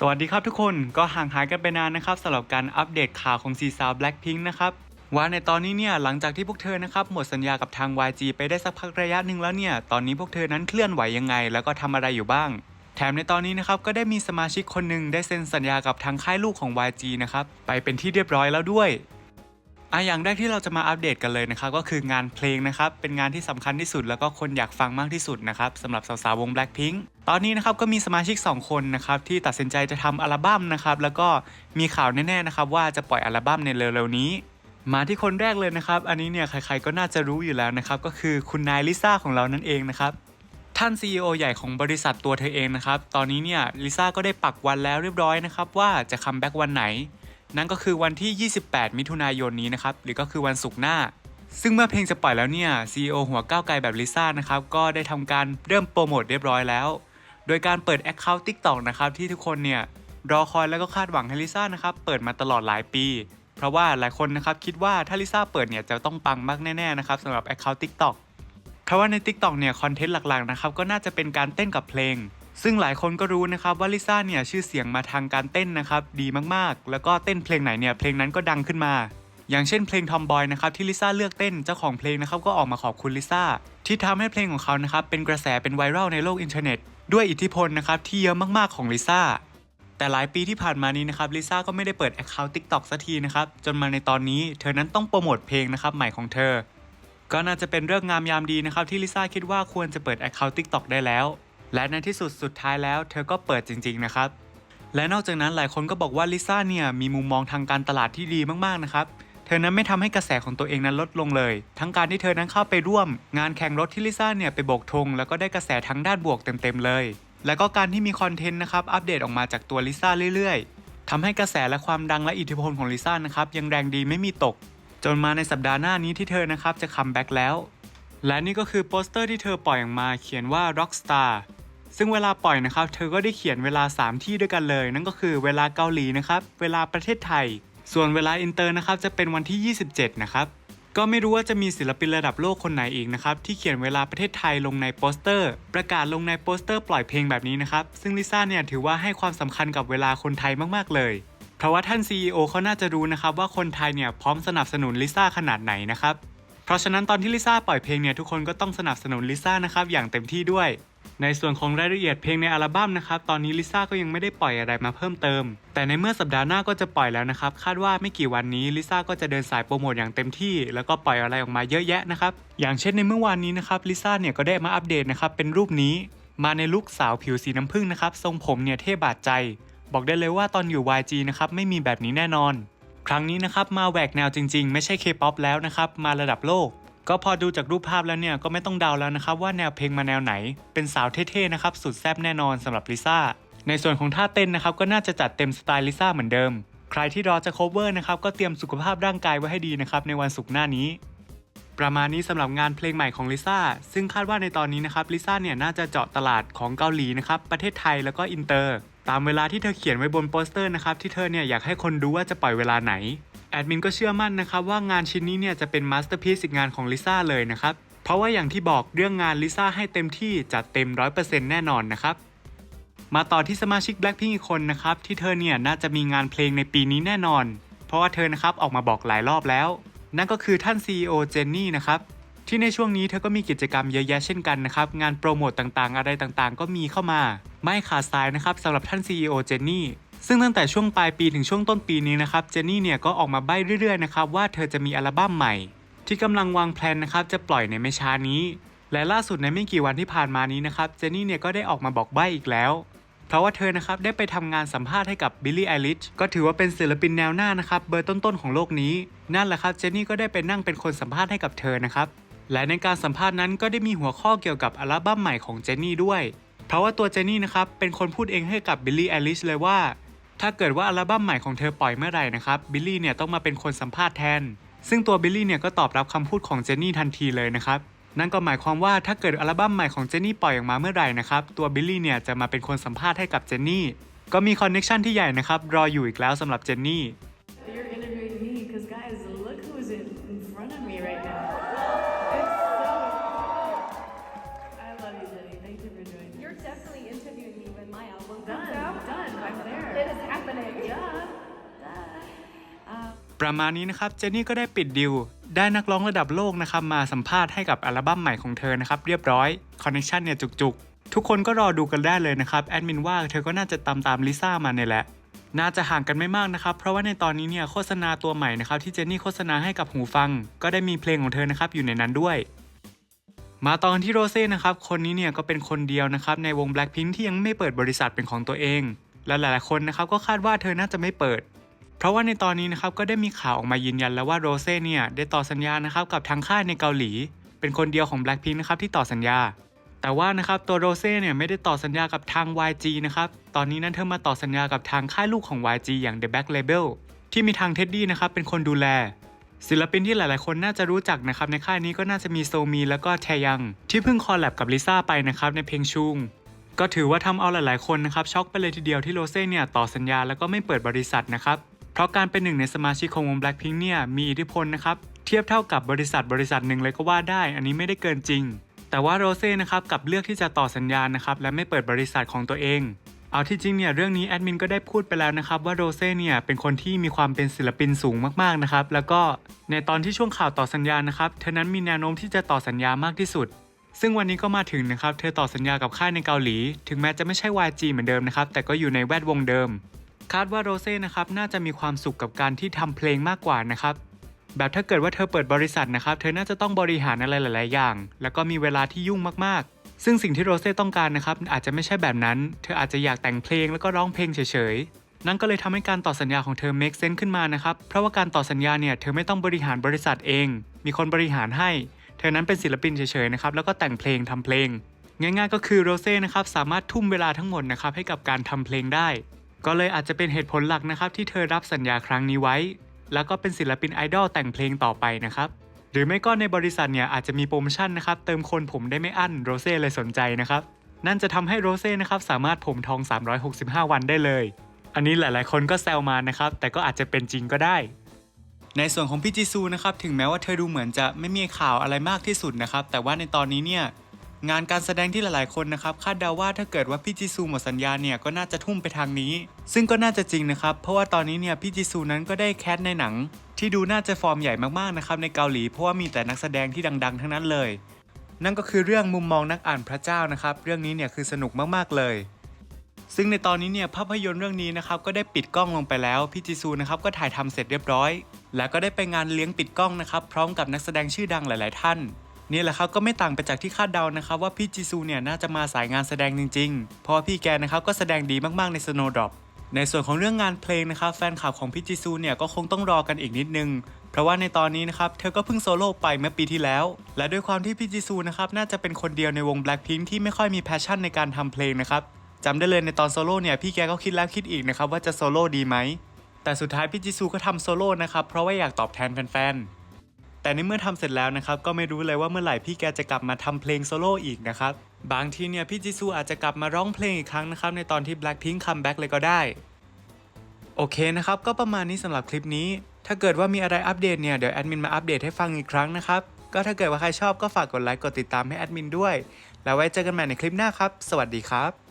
สวัสดีครับทุกคนก็ห่างหายกันไปนานนะครับสำหรับการอัปเดตข่าวของซีซาวแบล็คพิงค์นะครับว่าในตอนนี้เนี่ยหลังจากที่พวกเธอนะครับหมดสัญญากับทาง YG ไปได้สักพักระยะหนึ่งแล้วเนี่ยตอนนี้พวกเธอนั้นเคลื่อนไหวยังไง แล้วก็ทำอะไรอยู่บ้าง แถมในตอนนี้นะครับก็ได้มีสมาชิกคนหนึ่งได้เซ็นสัญญากับทางค่ายลูกของ YG นะครับไปเป็นที่เรียบร้อยแล้วด้วย อะอย่างแรกที่เราจะมาอัปเดตกันเลยนะครับก็คืองานเพลงนะครับเป็นงานที่สำคัญที่สุดแล้วก็คนอยากฟังมากที่สุดนะครับสำหรับสาวๆวง Blackpink ตอนนี้นะครับก็มีสมาชิก 2 คนนะครับที่ตัดสินใจจะทำอัลบั้มนะครับแล้วก็มีข่าวแน่ๆนะครับว่าจะปล่อยอัลบั้มในเร็วๆนี้มาที่คนแรกเลยนะครับ อันนี้เนี่ยใครๆก็น่าจะรู้อยู่แล้วนะครับ ก็คือคุณนายลิซ่าของเรานั่นเองนะครับ ท่าน CEO ใหญ่ของบริษัทตัวเธอเองนะครับ ตอนนี้เนี่ยลิซ่าก็ได้ปักวันแล้วเรียบร้อยนะครับว่าจะคัมแบ็กวันไหน นั่นก็คือวันที่ 28 มิถุนายนนี้นะครับ หรือก็คือวันศุกร์หน้า ซึ่งเมื่อเพลงจะปล่อยแล้วเนี่ย CEO หัวก้าวไกลแบบลิซ่านะครับ ก็ได้ทำการเริ่มโปรโมทเรียบร้อยแล้ว โดยการเปิด Account TikTok นะครับที่ทุกคนเนี่ยรอคอยแล้วก็คาดหวังให้ลิซ่านะครับเปิดมาตลอดหลายปี เพราะว่าหลายคนนะครับคิดว่าถ้าลิซ่าเปิดเนี่ยจะต้องปังมากแน่ๆนะครับสำหรับ Account TikTok เพราะว่าใน TikTok เนี่ยคอนเทนต์หลักๆนะครับก็น่าจะเป็นการเต้นกับเพลง ซึ่งหลายคนก็รู้นะครับว่าลิซ่าเนี่ยชื่อเสียงมาทางการเต้นนะครับดีมากๆ แล้วก็เต้นเพลงไหนเนี่ยเพลงนั้นก็ดังขึ้นมา อย่างเช่นเพลง Tomboy นะครับที่ลิซ่าเลือกเต้นเจ้าของเพลงนะครับก็ออกมาขอบคุณลิซ่าที่ทำให้เพลงของเขานะครับเป็นกระแสเป็นไวรัลในโลกอินเทอร์เน็ต ด้วยอิทธิพลนะครับที่เยอะมากๆของลิซ่าแต่หลายปีที่ผ่านมานี้นะครับลิซ่าก็ไม่ได้เปิด Account TikTok สักทีนะครับจนมาในตอนนี้เธอนั้นต้องโปรโมทเพลงนะครับใหม่ของเธอ ก็น่าจะเป็นเรื่องงามยามดีนะครับที่ลิซ่าคิดว่าควรจะเปิด Account TikTok ได้แล้ว และในที่สุดสุดท้ายแล้ว เธอก็เปิดจริง ๆ นะครับ และนอกจากนั้นหลายคนก็บอกว่าลิซ่าเนี่ยมีมุมมองทางการตลาดที่ดีมากๆนะครับเธอนั้นไม่ทำให้กระแสของตัวเองนั้นลดลงเลย ทั้งการที่เธอนั้นเข้าไปร่วม งานแข่งรถที่ลิซ่าเนี่ยไปโบกธงแล้วก็ได้กระแสทั้งด้านบวกเต็มๆเลย แล้วก็การที่มีคอนเทนต์นะครับอัปเดตออกมาจากตัวลิซ่าเรื่อยๆทำให้กระแสและความดังและอิทธิพลของลิซ่านะครับยังแรงดีไม่มีตก จนมาในสัปดาห์หน้านี้ที่เธอนะครับจะคัมแบ็กแล้ว และนี่ก็คือโปสเตอร์ที่เธอปล่อยออกมาเขียนว่า Rockstar ซึ่งเวลาปล่อยนะครับ เธอก็ได้เขียนเวลา 3 ที่ด้วยกันเลย นั่นก็คือเวลาเกาหลีนะครับ เวลาประเทศไทย ส่วนเวลาอินเตอร์นะครับจะเป็นวันที่ 27 นะครับ ก็ไม่รู้ว่าจะมีศิลปินระดับโลกคนไหนอีกนะครับที่เขียนเวลาประเทศไทยลงในโปสเตอร์ ประกาศลงในโปสเตอร์ปล่อยเพลงแบบนี้นะครับ ซึ่งลิซ่าเนี่ยถือว่าให้ความสำคัญกับเวลาคนไทยมากๆเลย เพราะว่าท่าน CEO เขาน่าจะรู้นะครับว่าคนไทยเนี่ยพร้อมสนับสนุนลิซ่าขนาดไหนนะครับ เพราะฉะนั้นตอนที่ลิซ่าปล่อยเพลงเนี่ยทุกคนก็ต้องสนับสนุนลิซ่านะครับอย่างเต็มที่ด้วย ในส่วนของรายละเอียดเพลงในอัลบั้มนะครับ ตอนนี้ลิซ่าก็ยังไม่ได้ปล่อยอะไรมาเพิ่มเติม แต่ในเมื่อสัปดาห์หน้าก็จะปล่อยแล้วนะครับ คาดว่าไม่กี่วันนี้ลิซ่าก็จะเดินสายโปรโมทอย่างเต็มที่ แล้วก็ปล่อยอะไรออกมาเยอะแยะนะครับ อย่างเช่นในเมื่อวานนี้นะครับลิซ่าเนี่ยก็ได้มาอัปเดตนะครับเป็นรูปนี้ มาในลุคสาวผิวสีน้ำผึ้งนะครับทรงผมเนี่ยเท่บาดใจ บอกได้เลยว่าตอนอยู่ YG นะครับไม่มีแบบนี้แน่นอน ครั้งนี้นะครับมาแหวกแนวจริง ๆ ไม่ใช่ K-POP แล้วนะครับมาระดับโลก ก็พอดูจากรูปภาพแล้วเนี่ยก็ไม่ต้องเดาแล้วนะครับว่าแนวเพลงมาแนวไหน เป็นสาวเท่ๆนะครับสุดแซ่บแน่นอนสำหรับลิซ่าในส่วนของท่าเต้นนะครับก็น่าจะจัดเต็มสไตล์ลิซ่าเหมือนเดิม ใครที่รอจะ cover นะครับก็เตรียมสุขภาพร่างกายไว้ให้ดีนะครับในวันศุกร์หน้านี้ ประมาณนี้สำหรับงานเพลงใหม่ของลิซ่าซึ่งคาดว่าในตอนนี้นะครับลิซ่าเนี่ยน่าจะเจาะตลาดของเกาหลีนะครับประเทศไทยแล้วก็อินเตอร์ ตามเวลาที่เธอเขียนไว้บนโปสเตอร์นะครับที่เธอเนี่ยอยากให้คนดูว่าจะปล่อยเวลาไหน แอดมินก็เชื่อมั่นนะครับว่างานชิ้นนี้เนี่ยจะเป็นมาสเตอร์พีซอีกงานของลิซ่าเลยนะครับ เพราะว่าอย่างที่บอกเรื่องงานลิซ่าให้เต็มที่จัดเต็ม 100%แน่นอนนะครับ มาต่อที่สมาชิก Blackpink อีกคนนะครับที่เธอเนี่ยน่าจะมีงานเพลงในปีนี้แน่นอน เพราะว่าเธอนะครับออกมาบอกหลายรอบแล้ว นั่นก็คือท่าน CEO เจนนี่นะครับที่ในช่วงนี้เธอก็มีกิจกรรมเยอะแยะเช่นกันนะครับ งานโปรโมตต่างๆ อะไรต่างๆ ก็มีเข้ามา ไม่ขาดสายนะครับสำหรับท่าน CEO เจนนี่ ซึ่งตั้งแต่ช่วงปลายปีถึงช่วงต้นปีนี้นะครับเจนนี่เนี่ยก็ออกมาใบ้เรื่อยๆนะครับว่าเธอจะมีอัลบั้มใหม่ ที่กำลังวางแผนนะครับจะปล่อยในไม่ช้านี้ และล่าสุดในไม่กี่วันที่ผ่านมานี้นะครับเจนนี่เนี่ยก็ได้ออกมาบอกใบ้อีกแล้ว เพราะว่าเธอนะครับได้ไปทำงานสัมภาษณ์ให้กับบิลลี่ไอริชก็ถือว่าเป็นศิลปินแนวหน้านะครับเบอร์ต้นๆของโลกนี้นั่นแหละครับเจนนี่ก็ได้ไปนั่งเป็นคนสัมภาษณ์ให้กับเธอนะครับและในการสัมภาษณ์นั้นก็ได้มีหัวข้อเกี่ยวกับอัลบั้มใหม่ของเจนนี่ด้วย เพราะว่าตัวเจนนี่นะครับเป็นคนพูดเองให้กับบิลลี่ไอริชเลยว่า ถ้าเกิดว่าอัลบั้มใหม่ของเธอปล่อยเมื่อไหร่นะครับบิลลี่เนี่ยต้องมาเป็นคนสัมภาษณ์แทน ซึ่งตัวบิลลี่เนี่ยก็ตอบรับคำพูดของเจนนี่ทันทีเลยนะครับนั่นก็หมายความว่าถ้าเกิดอัลบั้มใหม่ของเจนนี่ปล่อยออกมาเมื่อไหร่นะครับตัวบิลลี่เนี่ยจะมาเป็นคนสัมภาษณ์ให้กับเจนนี่ก็มีคอนเน็ชันที่ใหญ่นะครับรออยู่อีกแล้วสำหรับเจนนี่ ประมาณนี้นะครับ เจนนี่ก็ได้ปิดดิวได้นักร้องระดับโลกนะครับมาสัมภาษณ์ให้กับอัลบั้มใหม่ของเธอนะครับเรียบร้อยคอนเนคชันเนี่ยจุกๆ ทุกคนก็รอดูกันได้เลยนะครับแอดมินว่าเธอก็น่าจะตามตามลิซ่ามาเนี่ยแหละน่าจะห่างกันไม่มากนะครับ เพราะว่าในตอนนี้เนี่ยโฆษณาตัวใหม่นะครับที่เจนนี่โฆษณาให้กับหูฟัง ก็ได้มีเพลงของเธอนะครับอยู่ในนั้นด้วย มาตอนที่โรเซ่นะครับคนนี้เนี่ยก็เป็นคนเดียวนะครับในวง Blackpink ที่ยังไม่เปิดบริษัทเป็นของตัวเอง และหลายๆคนนะครับก็คาดว่าเธอน่าจะไม่เปิด เพราะว่าในตอนนี้นะครับก็ได้มีข่าวออกมายืนยันแล้วว่าโรเซ่เนี่ยได้ต่อสัญญานะครับกับทางค่ายในเกาหลี เป็นคนเดียวของ Blackpink นะครับที่ต่อสัญญา แต่ว่านะครับตัวโรเซ่เนี่ยไม่ได้ต่อสัญญากับทาง YG นะครับตอนนี้นั้นเธอมาต่อสัญญากับทางค่ายลูกของ YG อย่าง The Back Label ที่มีทางเท็ดดี้นะครับเป็นคนดูแล ศิลปินที่หลายๆ คนน่าจะรู้จักนะครับในค่ายนี้ก็น่าจะมีโซมีแล้วก็แทยัง ที่เพิ่งคอลแลบกับลิซ่าไปนะครับในเพลงชุงก็ถือว่าทำเอาหลายๆ คนนะครับช็อกไปเลยทีเดียวที่โรเซ่เนี่ยต่อสัญญาแล้วก็ไม่เปิดบริษัทนะครับ เพราะการเป็นหนึ่งในสมาชิกของวง Blackpink เนี่ยมีอิทธิพลนะครับเทียบเท่ากับบริษัทบริษัทหนึ่งเลยก็ว่าได้ อันนี้ไม่ได้เกินจริง แต่ว่าโรเซ่นะครับกับเลือกที่จะต่อสัญญานะครับและไม่เปิดบริษัทของตัวเองเอาที่จริงเนี่ยเรื่องนี้แอดมินก็ได้พูดไปแล้วนะครับว่าโรเซ่เนี่ยเป็นคนที่มีความเป็นศิลปินสูงมากๆนะครับแล้วก็ในตอนที่ช่วงข่าวต่อสัญญานะครับเธอนั้นมีแนวโน้มที่จะต่อสัญญามากที่สุด ซึ่งวันนี้ก็มาถึงนะครับเธอต่อสัญญากับค่ายในเกาหลี ถึงแม้จะไม่ใช่ YG เหมือนเดิมนะครับแต่ก็อยู่ในแวดวงเดิม คาดว่าโรเซ่นะครับน่าจะมีความสุขกับการที่ทำเพลงมากกว่านะครับแบบถ้าเกิดว่าเธอเปิดบริษัทนะครับ เธอน่าจะต้องบริหารอะไรหลาย ๆ อย่าง แล้วก็มีเวลาที่ยุ่งมาก ๆ ซึ่งสิ่งที่โรเซ่ต้องการนะครับอาจจะไม่ใช่แบบนั้น เธออาจจะอยากแต่งเพลงแล้วก็ร้องเพลงเฉย ๆ นั่นก็เลยทำให้การต่อสัญญาของเธอ make sense ขึ้นมานะครับ เพราะว่าการต่อสัญญาเนี่ยเธอไม่ต้องบริหารบริษัทเอง มีคนบริหารให้ เธอนั้นเป็นศิลปินเฉย ๆ นะครับ แล้วก็แต่งเพลงทำเพลง ง่าย ๆ ก็คือโรเซ่นะครับสามารถทุ่มเวลาทั้งหมดนะครับให้กับการทำเพลงได้ ก็เลยอาจจะเป็นเหตุผลหลักนะครับที่เธอรับสัญญาครั้งนี้ไว้ แล้วก็เป็นศิลปินไอดอลแต่งเพลงต่อไปนะครับหรือไม่ก็ในบริษัทเนี่ยอาจจะมีโปรโมชั่นนะครับเติมคนผมได้ไม่อั้นโรเซ่เลยสนใจนะครับนั่นจะทำให้โรเซ่นะครับสามารถผมทอง 365 วันได้เลย อันนี้หลายๆ คนก็แซวมานะครับแต่ก็อาจจะเป็นจริงก็ได้ ในส่วนของพี่จิซูนะครับถึงแม้ว่าเธอดูเหมือนจะไม่มีข่าวอะไรมากที่สุดนะครับแต่ว่าในตอนนี้เนี่ย งานการแสดงที่หลายๆคนนะครับคาดเดาว่าถ้าเกิดว่าพี่จิซูหมดสัญญาเนี่ยก็น่าจะทุ่มไปทางนี้ ซึ่งก็น่าจะจริงนะครับ เพราะว่าตอนนี้เนี่ยพี่จิซูนั้นก็ได้แคสในหนัง ที่ดูน่าจะฟอร์มใหญ่มากๆนะครับในเกาหลีเพราะว่ามีแต่นักแสดงที่ดัง ๆ ทั้งนั้นเลย นั่นก็คือเรื่องมุมมองนักอ่านพระเจ้านะครับ เรื่องนี้เนี่ยคือสนุกมากๆเลย ซึ่งในตอนนี้เนี่ยภาพยนตร์เรื่องนี้นะครับก็ได้ปิดกล้องลงไปแล้วพี่จิซูนะครับก็ถ่ายทำเสร็จเรียบร้อย แล้วก็ได้ไปงานเลี้ยงปิดกล้องนะครับพร้อมกับนักแสดงชื่อดังหลาย ๆ ท่าน นี่แหละครับก็ไม่ต่างไปจากที่คาดเดานะครับว่าพี่จิซูเนี่ยน่าจะมาสายงานแสดงจริงๆ เพราะว่าพี่แกนะครับก็แสดงดีมากๆใน Snowdrop ในส่วนของเรื่องงานเพลงนะครับแฟนคลับของพี่จิซูเนี่ยก็คงต้องรอกันอีกนิดนึง เพราะว่าในตอนนี้นะครับเธอก็เพิ่งโซโล่ไปเมื่อปีที่แล้ว และด้วยความที่พี่จิซูนะครับน่าจะเป็นคนเดียวในวง Blackpink ที่ไม่ค่อยมีแพชชั่นในการทำเพลงนะครับจำได้เลยในตอนโซโล่เนี่ยพี่แกก็คิดแล้วคิดอีกนะครับว่าจะโซโล่ดีไหมแต่สุดท้ายพี่จิซูก็ทำโซโล่นะครับเพราะว่าอยากตอบแทนแฟนๆ แต่ในเมื่อทำเสร็จแล้วนะครับก็ไม่รู้เลยว่าเมื่อไหร่พี่แกจะกลับมาทำเพลงโซโล่อีกนะครับบางทีเนี่ยพี่จิซูอาจจะกลับมาร้องเพลงอีกครั้งนะครับในตอนที่ Blackpink คัมแบ็กเลยก็ได้ โอเคนะครับก็ประมาณนี้สำหรับคลิปนี้ ถ้าเกิดว่ามีอะไรอัปเดตเนี่ยเดี๋ยวแอดมินมาอัปเดตให้ฟังอีกครั้งนะครับก็ถ้าเกิดว่าใครชอบก็ฝากกดไลค์กดติดตามให้แอดมินด้วย แล้วไว้เจอกันใหม่ในคลิปหน้าครับ สวัสดีครับ